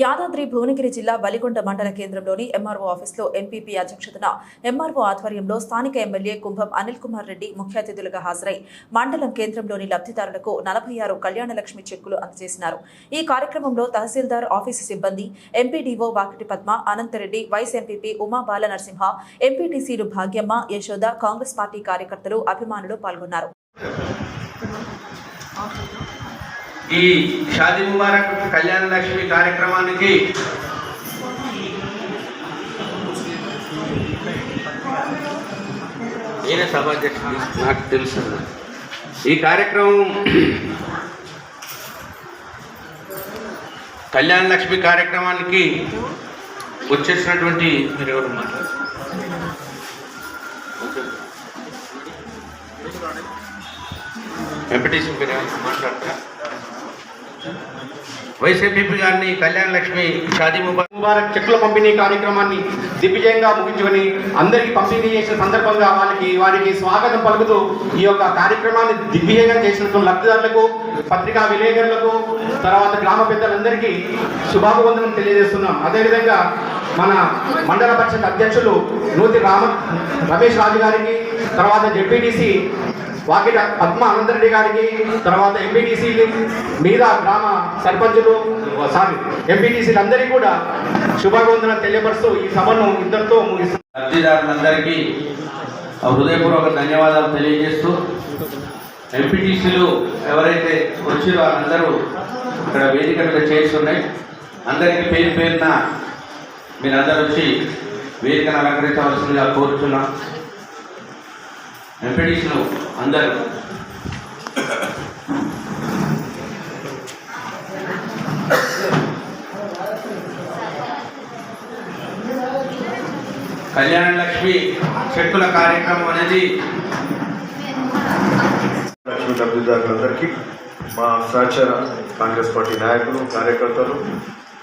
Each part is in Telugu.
యాదాద్రి భువనగిరి జిల్లా వలిగొండ మండల కేంద్రంలోని ఎంఆర్ఓ ఆఫీస్లో ఎంపీపీ అధ్యక్షతన ఎంఆర్ఓ ఆధ్వర్యంలో స్థానిక ఎమ్మెల్యే కుంభం అనిల్ కుమార్ రెడ్డి ముఖ్య అతిథులుగా హాజరై మండలం కేంద్రంలోని లబ్ధిదారులకు నలభై ఆరు కళ్యాణలక్ష్మి చెక్కులు అందజేసినారు. ఈ కార్యక్రమంలో తహసీల్దార్ ఆఫీసు సిబ్బంది MPDO Vakiti Padma Anantareddy vice MPP Uma Bala Narasimha ఎంపీటీసీలు భాగ్యమ్మ యశోద కాంగ్రెస్ పార్టీ కార్యకర్తలు అభిమానులు పాల్గొన్నారు. ఈ షాదీ ముబారక్ కళ్యాణ లక్ష్మి కార్యక్రమానికి నేనే సభాధ్యక్షుడు నాకు తెలుసు ఈ కార్యక్రమం కళ్యాణ లక్ష్మి కార్యక్రమానికి వచ్చేసినటువంటి మీరు ఎవరు మాట్లాడారు ఎంపీటీసీ మీరు మాట్లాడతారా? వైసీపీ గారిని కళ్యాణ లక్ష్మి షాదీ ముబారక్ ముబారక్ చెక్కుల పంపిణీ కార్యక్రమాన్ని దిగ్విజయంగా ముగించుకొని అందరికీ పంపిణీ చేసిన సందర్భంగా వాళ్ళకి వారికి స్వాగతం పలుకుతూ ఈ యొక్క కార్యక్రమాన్ని దిగ్విజయంగా చేసినటువంటి లబ్ధిదారులకు పత్రికా విలేకరులకు తర్వాత గ్రామ పెద్దలందరికీ శుభాభివందనం తెలియజేస్తున్నాం. అదేవిధంగా మన మండల పరిషత్ అధ్యక్షులు నూతి రామ రమేష్ రాజు గారికి తర్వాత జడ్పీటీసీ వాకిట పద్మ అనంతరెడ్డి గారికి తర్వాత ఎంపీటీసీ మీద గ్రామ సర్పంచులు సారీ ఎంపీటీసీలు అందరికీ కూడా శుభాకాంక్షలు తెలియపరుస్తూ ఈ సభను ఇద్దరితో ముగిస్తున్నాం లబ్ధిదారులందరికీ హృదయపూర్వక ధన్యవాదాలు తెలియజేస్తూ ఎంపీటీసీలు ఎవరైతే వచ్చిరో అందరూ ఇక్కడ వేదిక మీద చేస్తున్నాయి. అందరికీ పేరు పేరున మీరందరూ వచ్చి వేదికను అలంకరించవలసిందిగా కోరుతున్నాం ఎంపీటీసీలు అందరూ కళ్యాణ లక్ష్మి చెక్కుల కార్యక్రమం అనేది లక్ష్మి లబ్ధిదారులందరికీ మా సహచర కాంగ్రెస్ పార్టీ నాయకులు కార్యకర్తలు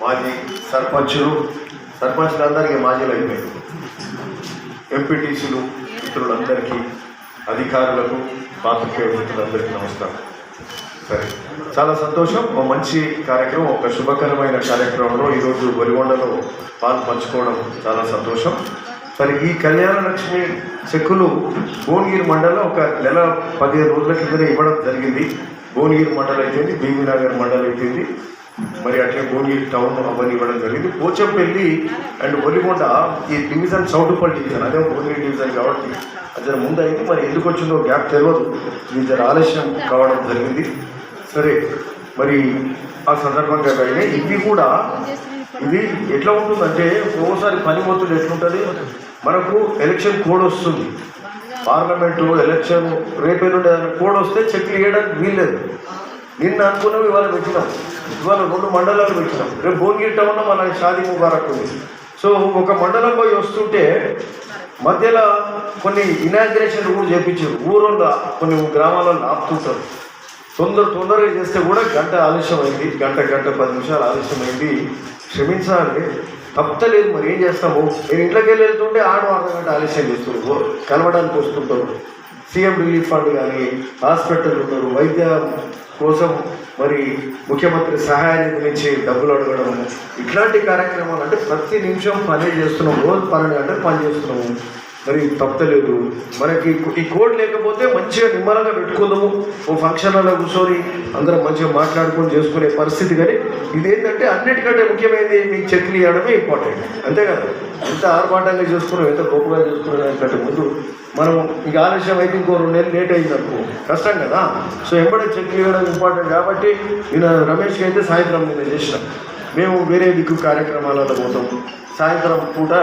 మాజీ సర్పంచులు సర్పంచులందరికీ మాజీలు అయిపోయారు ఎంపీటీసీలు మిత్రులందరికీ అధికారులకు పాత్రికేయ మిత్రులందరికీ నమస్కారం. సరే. చాలా సంతోషం. ఒక మంచి కార్యక్రమం ఒక శుభకరమైన కార్యక్రమంలో ఈరోజు వరిగొండలో పాలు పంచుకోవడం చాలా సంతోషం. మరి ఈ కళ్యాణ లక్ష్మి చెక్కులు భువనగిరి మండలం ఒక నెల పదిహేను రోజుల కిందనే ఇవ్వడం జరిగింది. భువనగిరి మండలం అయిపోయింది భీమినగర్ మండలం అయిపోయింది. మరి అట్లే భువనగిరి టౌన్ అవన్నీ ఇవ్వడం జరిగింది. పోచంపల్లి అండ్ ఒలిగొండ ఈ డివిజన్ సౌటుపల్లి డివిజన్ అదే భువనగిరి డివిజన్ కాబట్టి అది ముందు అయితే మరి ఎందుకు వచ్చిందో గ్యాప్ తెలియదు ఇది జర ఆలస్యం కావడం జరిగింది. సరే మరి ఆ సందర్భంగా కానీ ఇవి కూడా ఇది ఎట్లా ఉంటుందంటే ఒక్కోసారి మొత్తం ఎట్లుంటుంది? మనకు ఎలక్షన్ కోడ్ వస్తుంది. పార్లమెంటు ఎలక్షన్ రేపు ఎల్లుండి కోడ్ వస్తే చెక్ చేయడానికి వీల్లేదు. నిన్న అనుకున్నాం ఇవాళ పెట్టినాం. ఇవాళ రెండు మండలాలు పెట్టినాం. రేపు భువనగిరి టౌన్లో మన షాదీ ముబారక్ ఉంది. సో ఒక మండలం పోయి వస్తుంటే మధ్యలో కొన్ని ఇనాగ్రేషన్ కూడా చేపించారు. ఊరోళ్ళు కొన్ని గ్రామాలలో ఆపుతుంటారు. తొందర తొందరగా చేస్తే కూడా గంట ఆలస్యం అయింది గంట గంట పది నిమిషాలు ఆలస్యమైంది. క్షమించాలి తప్పలేదు మరి ఏం చేస్తాము? నేను ఇంట్లోకి వెళ్ళి వెళ్తుంటే ఆడు అర్ధ గంట ఆలస్యం చేస్తున్నారు. కలవడానికి వస్తుంటారు. సీఎం రిలీఫ్ ఫండ్ కానీ హాస్పిటల్ ఉన్నారు వైద్య కోసం మరి ముఖ్యమంత్రి సహాయాన్ని గురించి డబ్బులు అడగడం ఇట్లాంటి కార్యక్రమాలు అంటే ప్రతి నిమిషం పని చేస్తున్నాం రోజు పని అంటే పని చేస్తున్నాము మరి తప్పలేదు. మనకి ఈ కోడ్ లేకపోతే మంచిగా నిమ్మలంగా పెట్టుకుందాము. ఓ ఫంక్షన్లలో కూర్చొని అందరం మంచిగా మాట్లాడుకొని చేసుకునే పరిస్థితి కానీ ఇదేంటంటే అన్నిటికంటే ముఖ్యమైనది మీకు చెక్లు ఇవ్వడమే ఇంపార్టెంట్ అంతే కదా? ఎంత ఆర్భాటంగా చేసుకున్నాం ఎంత గొప్పగా చేసుకున్నాం దానికంటే ముందు మనం ఇక ఆలస్యం అయితే ఇంకో రెండు నెలలు లేట్ అయింది అనుకో. కష్టం కదా? సో ఎంబడే చెక్లు ఇవ్వడం ఇంపార్టెంట్ కాబట్టి నేను రమేష్కి అయితే సాయంత్రం నేను చేసిన. మేము వేరే దిక్కు కార్యక్రమాలలో పోతాం. సాయంత్రం పూట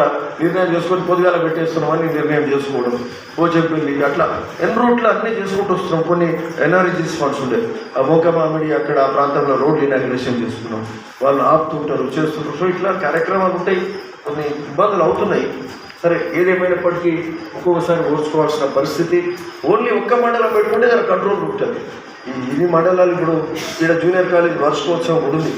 నిర్ణయం చేసుకొని పొద్దుగాల పెట్టేస్తున్నామని నిర్ణయం చేసుకోవడం. పోచెంపల్లి అట్లా. ఎన్ రూట్లు అన్నీ చేసుకుంటూ వస్తున్నాం. కొన్ని ఎన్ఆర్జీస్ ఫండ్స్ ఉండే. ఆ మోకమామిడి అక్కడ ఆ ప్రాంతంలో రోడ్లు ఇనాగ్రేషన్ చేసుకున్నాం. వాళ్ళు ఆపుతుంటారు చేస్తుంటారు. సో ఇట్లా కార్యక్రమాలు ఉంటాయి. కొన్ని ఇబ్బందులు అవుతున్నాయి. సరే ఏదేమైనప్పటికీ ఒక్కొక్కసారి ఓర్చుకోవాల్సిన పరిస్థితి. ఓన్లీ ఒక్క మండలం పెట్టుకుంటే దాని కంట్రోల్ ఉంటుంది. ఈ ఇన్ని మండలాలు ఇప్పుడు ఇక్కడ జూనియర్ కాలేజ్ వార్షికోత్సవం కూడా ఉంది.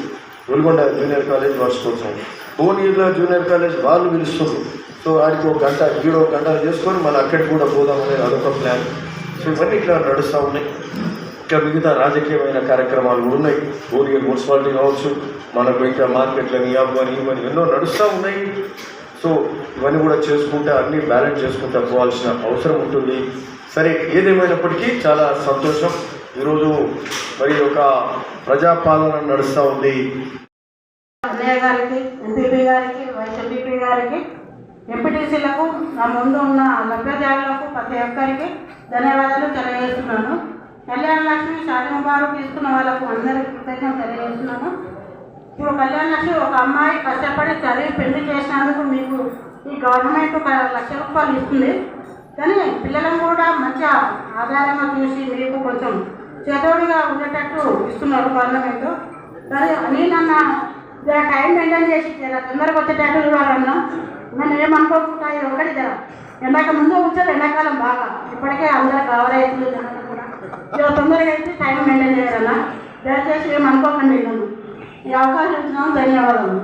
వెలుగొండ జూనియర్ కాలేజ్ వార్షికోత్సవం భువనగిరిలో జూనియర్ కాలేజ్ వాళ్ళు పిలుస్తున్నారు. సో ఆడికి ఒక గంట ఈడో ఒక గంట చేసుకొని మళ్ళీ అక్కడికి కూడా పోదామనే అదొక ప్లాన్ సో ఇవన్నీ ఇట్లా నడుస్తూ ఉన్నాయి. ఇంకా మిగతా రాజకీయమైన కార్యక్రమాలు కూడా ఉన్నాయి. భువనగిరి మున్సిపాలిటీ కావచ్చు మనకు ఇంకా మార్కెట్లని అవని ఇవని ఎన్నో నడుస్తూ ఉన్నాయి. సో ఇవన్నీ కూడా చేసుకుంటే అన్నీ బ్యాలెన్స్ చేసుకుంటూ పోవాల్సిన అవసరం ఉంటుంది. సరే ఏదేమైనప్పటికీ చాలా సంతోషం. ఈరోజు మరి ఒక ప్రజాపాలన నడుస్తూ ఉంది. అన్నయ్య గారికి ఎంపీపీ గారికి వైస్ ఎంపీపీ గారికి ఎంపీటీసీలకు నా ముందు ఉన్న లబ్ధిదారులకు ప్రతి ఒక్కరికి ధన్యవాదాలు తెలియజేస్తున్నాను. కళ్యాణ లక్ష్మి షాది ముబారక్ తీసుకున్న వాళ్ళకు అందరికీ కృతజ్ఞత తెలియజేస్తున్నాను. ఇప్పుడు కళ్యాణ లక్ష్మి ఒక అమ్మాయి కష్టపడి చదివి పెళ్ళి చేసినందుకు మీకు ఈ గవర్నమెంట్ ఒక లక్ష రూపాయలు ఇస్తుంది. కానీ పిల్లలను కూడా మంచి ఆధారంగా చూసి మీకు చేదోడిగా ఉండేటట్టు ఇస్తున్నారు గవర్నమెంట్ కానీ నేనన్న జర టైం మెయింటైన్ చేసి జర తొందరగా వచ్చేటట్టు చూడాలన్నా నన్ను ఏమనుకోకుండా ఒకటి జర. ఎండాక ముందు వచ్చారు ఎండాకాలం బాగా. ఇప్పటికే అందరూ కవర్ అవుతుంది కూడా. జర తొందరగా అయితే టైం మెయింటైన్ చేయాలన్నా దయచేసి ఏమనుకోకండి నన్ను. ఈ అవకాశం ఇచ్చినాము ధన్యవాదాలు.